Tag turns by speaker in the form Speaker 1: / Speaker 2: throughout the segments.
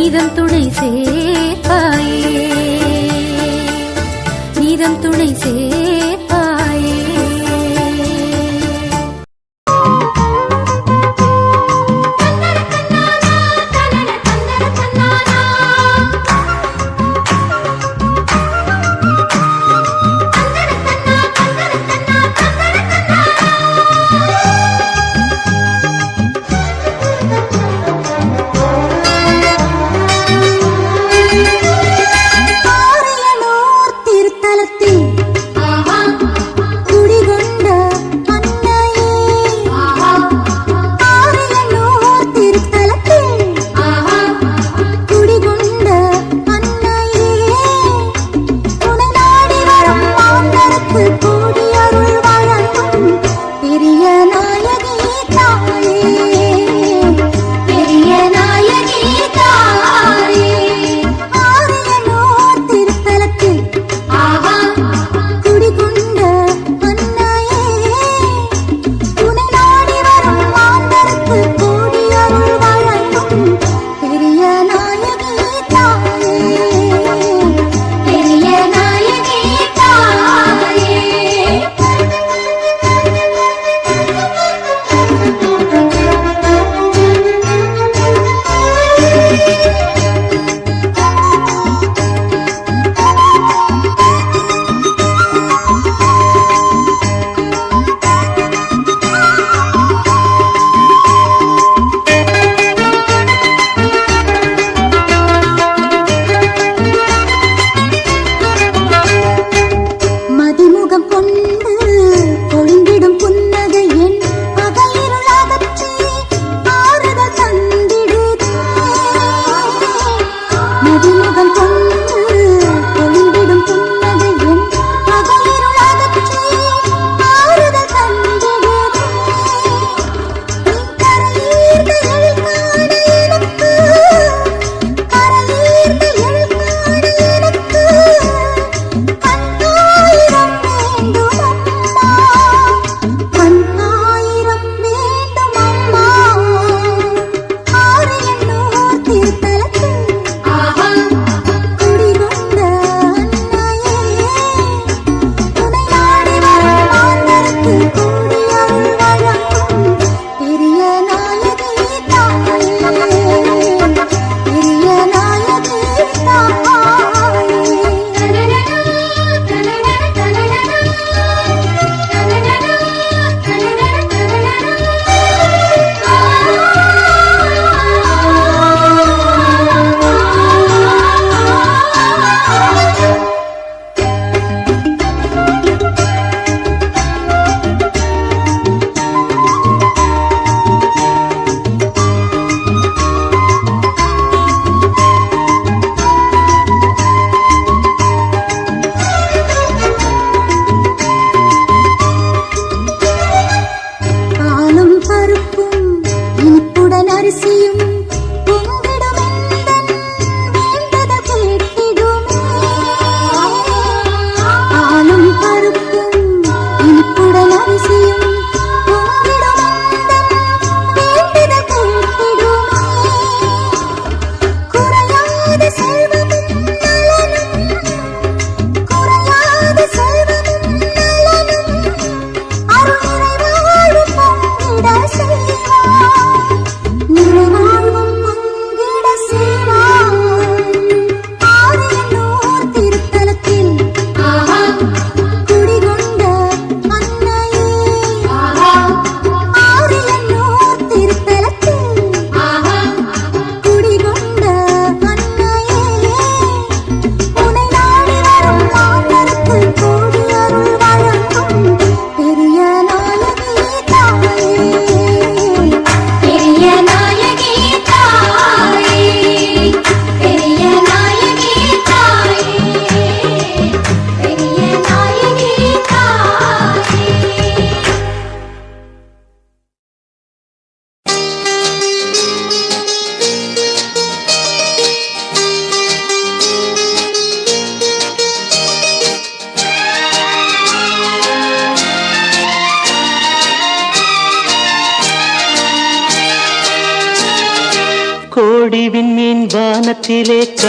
Speaker 1: நீதம் துணை சேர்ப்பாயே.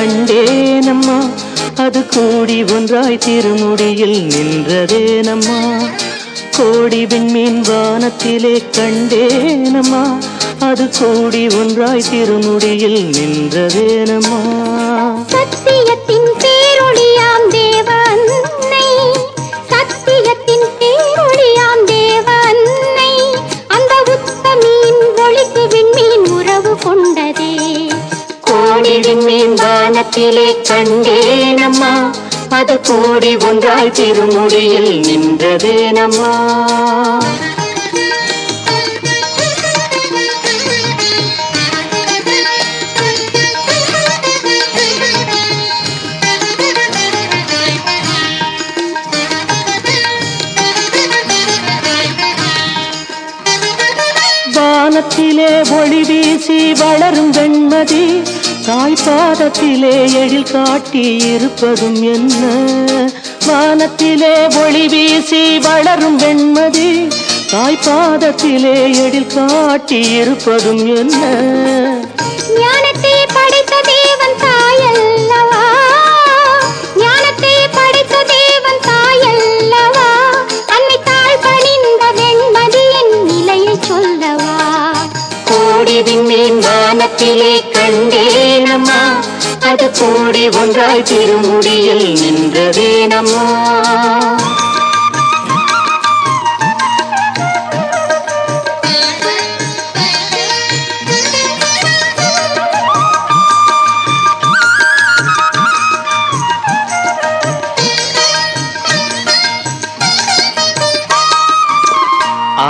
Speaker 2: கண்டேனம்மா. அது கூடி ஒன்றாய் திருமுடியில் நின்றதேனம்மா கோடி விண்மீன் வானத்திலே கண்டேனம்மா. அது கூடி ஒன்றாய் திருமுடியில் நின்றதேனம்மா வானத்திலே கண்டேனம்மா. அது கூடி ஒன்றாய் திருமுடியில் நின்றதேனம்மா. வானத்திலே ஒளி வீசி வளரும் வெண்மதி தாய் பாதத்திலே எழில் காட்டி இருப்பதும் என்ன? வானத்திலே ஒளி வீசி வளரும் வெண்மதி தாய் பாதத்திலே எழில் காட்டி இருப்பதும் என்ன?
Speaker 3: ஞானத்தை படைத்த தேவன் தாயல்லவா? ஞானத்தை படைத்த தேவன் தாயல்லவா? அன்னை தாழ் பணிந்த வெண்மதியின் நிலையை சொல்லவா?
Speaker 2: கோடி விண்மீன் வானத்திலே கண்டேனம்மா அது கூடி ஒன்றாய் திருமுடியில் நின்றதே நம்மா.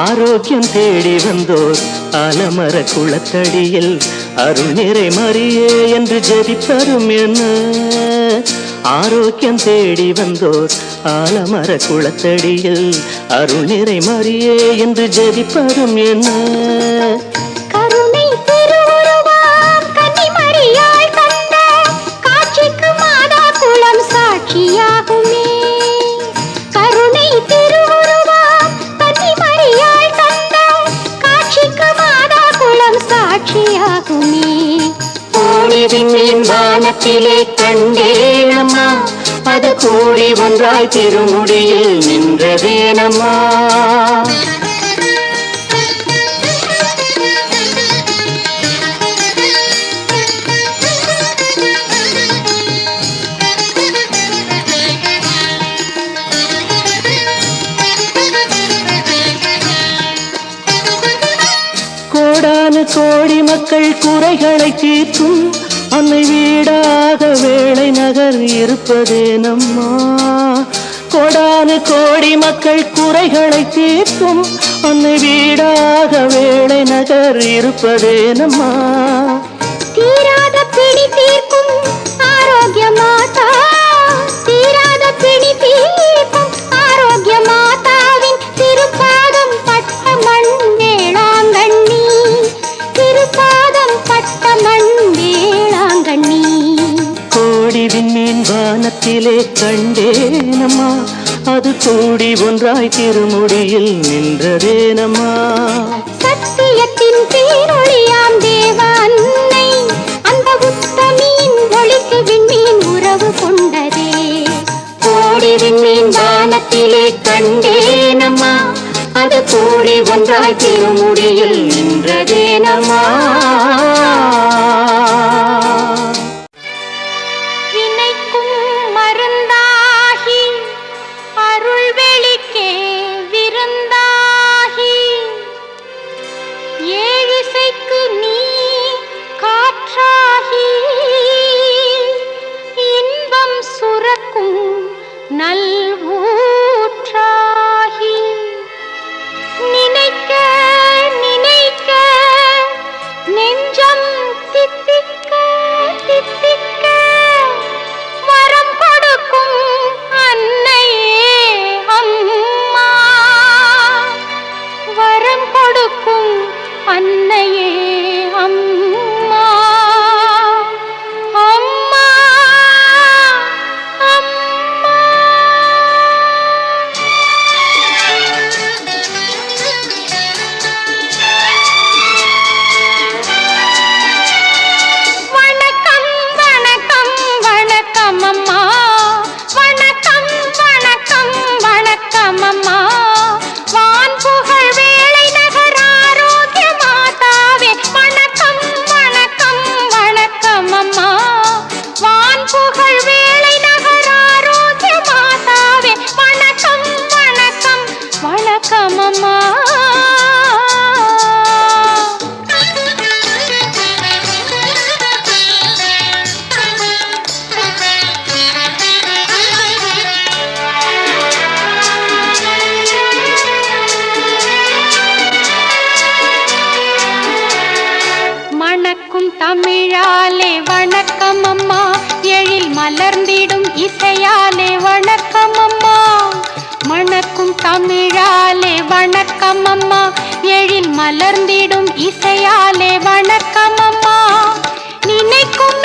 Speaker 2: ஆரோக்கியம் தேடி வந்தோர் அலமர குளத்தடியில் அருள் நிறை மறியே என்று ஜெபிப்பதும் என்ன? ஆரோக்கியம் தேடி வந்தோர் ஆலமர குளத்தடியில் அருள் நிறை மறியே என்று ஜெபிப்பரும் என்ன? கோடி வானத்திலே கண்டேனம்மா. அது கூடி ஒன்றாய் திருமுடியில் நின்றதேனம்மா. கோடி மக்கள் குறைகளை தீர்த்து வேளை நகர் இருப்பதே நம்மா. கோடானு கோடி மக்கள் குறைகளை தீர்க்கும். அன்னை வீடாக வேளை நகர் இருப்பதே நம்மா.
Speaker 3: தீராத பிடி தீர்க்கும். ஆரோக்கிய
Speaker 2: வானத்திலே கண்டேனம்மா அது கூடி ஒன்றாய் திருமுடியில் நின்றதேனம்மா.
Speaker 3: சத்தியத்தின் பேரொழியாம் தேவ அன்னை அந்த உத்தமியின் ஒளிக்கு விண்மீன் உறவு கொண்டதே.
Speaker 2: கோடி விண்மீன் வானத்திலே கண்டேனம்மா அது கூடி ஒன்றாய் திருமுடியில் நின்றதேனம்மா.
Speaker 1: அம்மா எழில் மலர்ந்திடும் இசையாலே வணக்கம் அம்மா நினைக்கும்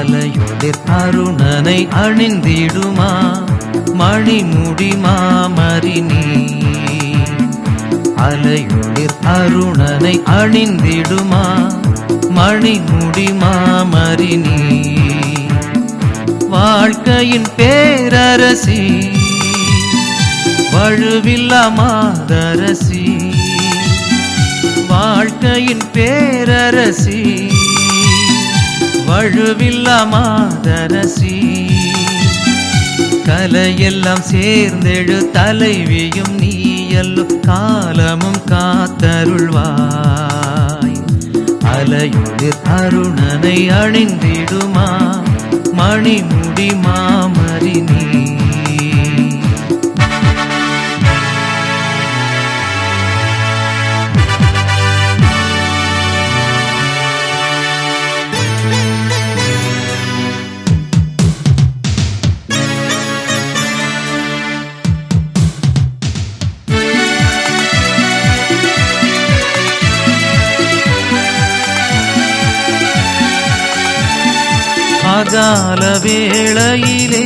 Speaker 4: அலையுளிர் அருணனை அணிந்திடுமா? மணிமுடி மாமரினி அலையுளிர் அருணனை அணிந்திடுமா? மணிமுடி மாமரினி வாழ்க்கையின் பேரரசி வழுவில்லா மாதரசி. வாழ்க்கையின் பேரரசி வழுவில்லா மாதரசி. கலையெல்லாம் சேர்ந்தெழு தலைவியும் நீயல்லு காலமும் காத்தருள்வாய். அலையுளிர் அருணனை அணிந்திடுமா மணிமுடி மாம கால வேளையிலே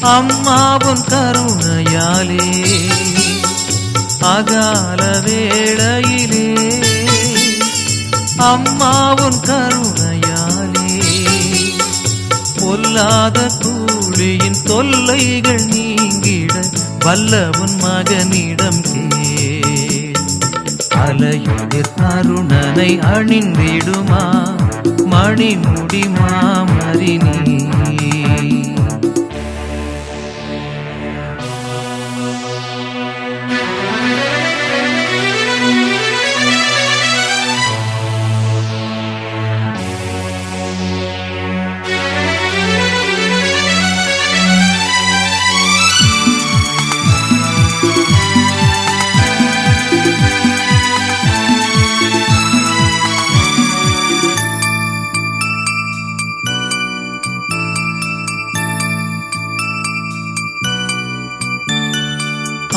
Speaker 4: அம்மாவும் கருணையாலே அகால வேளையிலே அம்மாவும் கருணையாலே பொல்லாத கூலியின் தொல்லைகள் நீங்கிட வல்லவன் மகனிடம் கேள். அலையுதிர் அருணனை அணிந்திடுமா? மணிமுடி மாமரினி.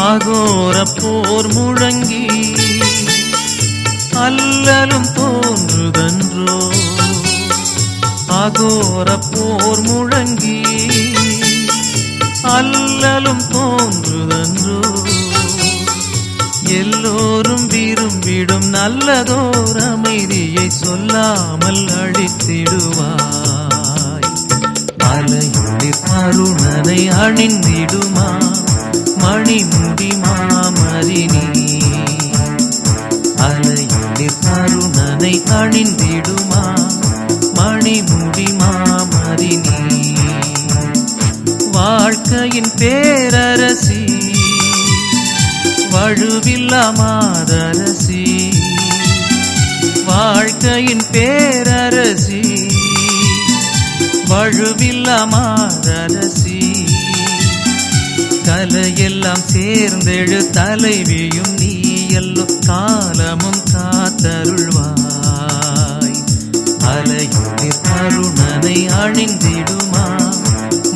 Speaker 4: அகோர போர் முழங்கி அல்லலும் தோன்றுதன்றோ? அகோர போர் முழங்கி அல்லலும் தோன்றுதன்றோ? எல்லோரும் விரும்பிடும் நல்லதோர் அமைதியை சொல்லாமல் அழித்திடுவாய். அலையுடைய அருணனை அணிந்திடுமா? மணிமுடி மாமரினி அலையுளிர் அருணனை அணிந்திடுமா? மணிமுடி மாமரினி வாழ்க்கையின் பேரரசி. வழுவில்லா மாதரசி. வாழ்க்கையின் பேரரசி. வழுவில்லா மாதரசி. கலையெல்லாம் சேர்ந்தெழு தலைவியும் நீ எல்லோ காலமும் காத்தருள்வாய். அலையுடைய தருணனை அணிந்திடுமா?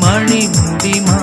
Speaker 4: மணிமுடி மா